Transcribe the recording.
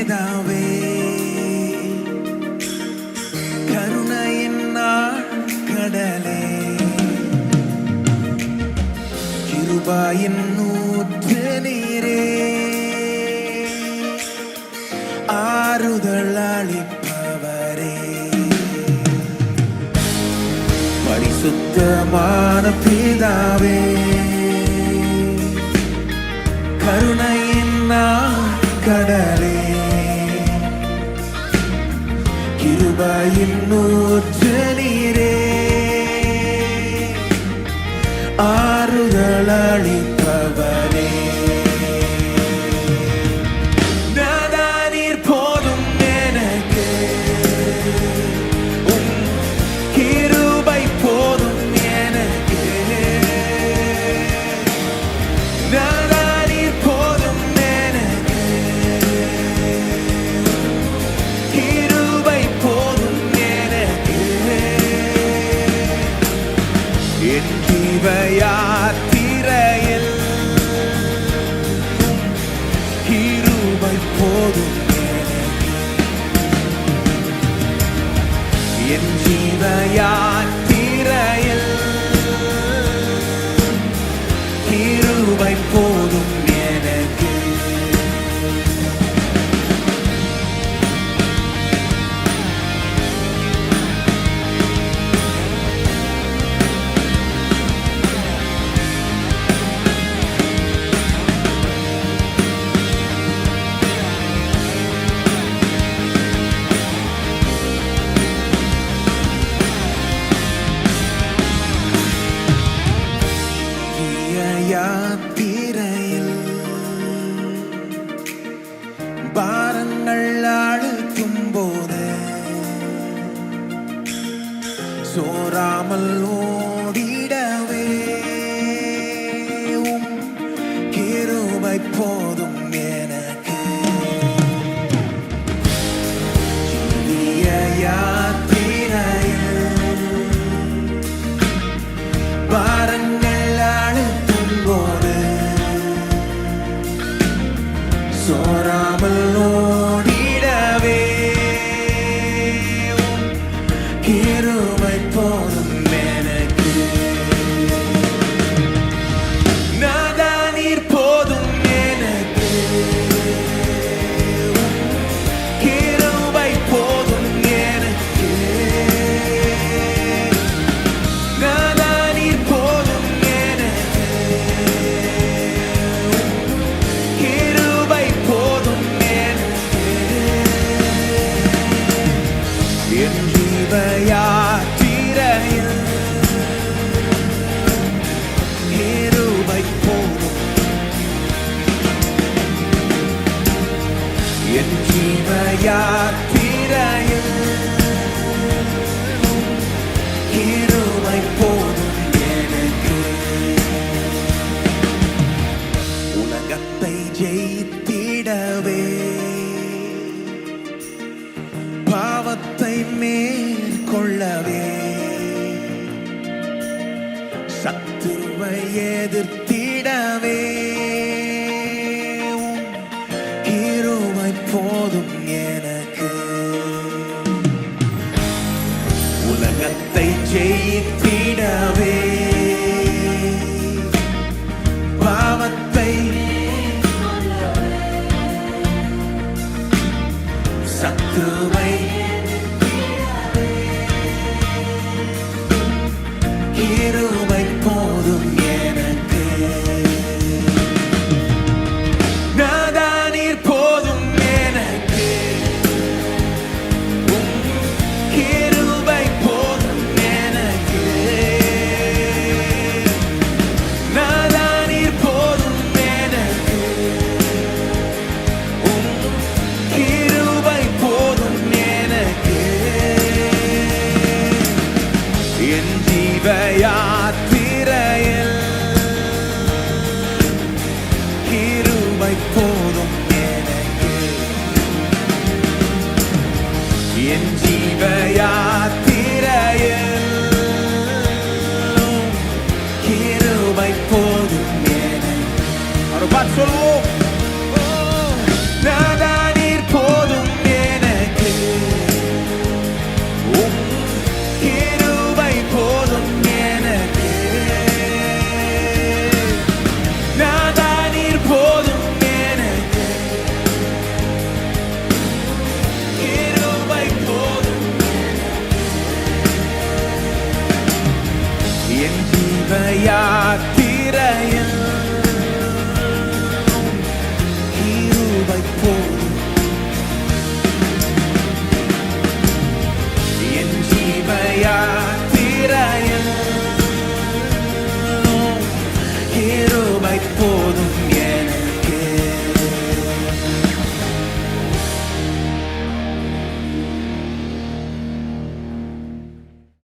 பிதாவே கருணையின் நாள் கடலே கிருபாயின் நூற்று நீரே. ஆறுதல் அளிப்பவரே. பரிசுத்தமான பிதாவே. கிருபாயின் நூற்று நீரே என் ஜீவ யாத்திரையில் பாரங்கள் அழுத்தும் போது சோராமல் ஓ சோராமல் ஓடிடவே விடவே. பாவத்தை மேற்கொள்ளவே. சத்துருவை எதிர்த்திடவே. உம் போதும் எனக்கு. உலகத்தை ஜெயித்த